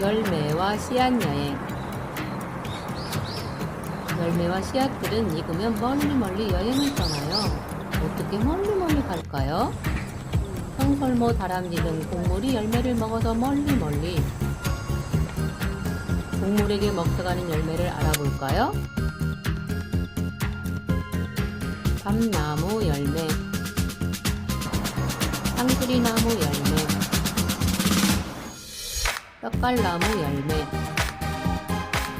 열매와 씨앗 여행. 열매와 씨앗들은 익으면 멀리 멀리 여행을 떠나요. 어떻게 멀리 멀리 갈까요? 청설모 다람쥐 등 동물이 열매를 먹어서 멀리 멀리. 동물에게 먹혀가는 열매를 알아볼까요? 감나무 열매, 상수리나무 열매, 떡갈나무 열매,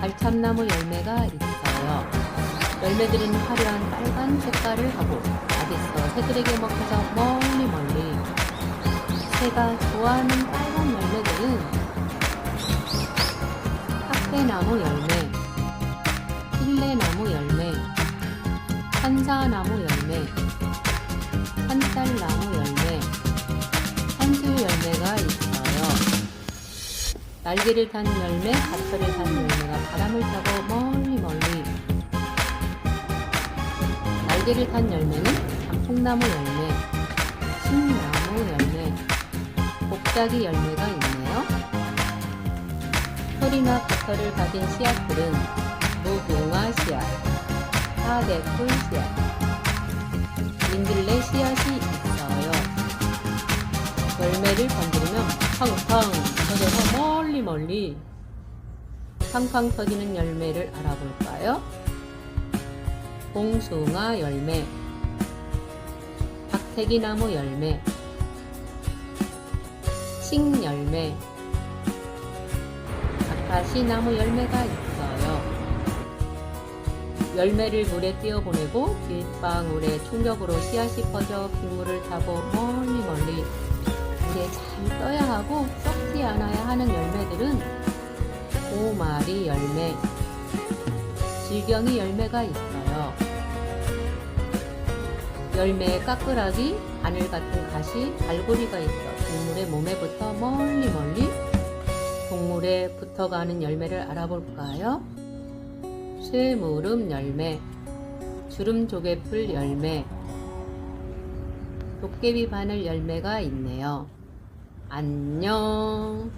갈참나무 열매가 있어요. 열매들은 화려한 빨간 색깔을 하고 어디서 새들에게 먹혀서 멀리 멀리. 새가 좋아하는 빨간 열매들은 학대나무 열매, 필레나무 열매, 산사나무 열매, 산딸나무 열매, 날개를 단 열매, 밭털을 단 열매가 바람을 타고 멀리 멀리. 날개를 단 열매는 단풍나무 열매, 신나무 열매, 복자기 열매가 있네요. 털이나 겉털을 가진 씨앗들은 무궁화 씨앗, 사대풀 씨앗, 민들레 씨앗이 있어요. 열매를 건드리면 팡 팡 터져서 멀리 멀리 팡팡 터지는 열매를 알아볼까요? 봉숭아 열매, 박태기나무 열매, 칡 열매, 아카시나무 열매가 있어요. 열매를 물에 띄어보내고 빗방울의 충격으로 씨앗이 퍼져 빗물을 타고 멀리 멀리 물에 잘 떠야 하고 썩지 않아야 하는 열매들은 오마리 열매, 질경이 열매가 있어요. 열매에 까끌하기, 바늘 같은 가시, 발고리가 있어 동물의 몸에 붙어 멀리 멀리 동물에 붙어가는 열매를 알아볼까요? 쇠무름 열매, 주름조개풀 열매, 도깨비 바늘 열매가 있네요. 안녕.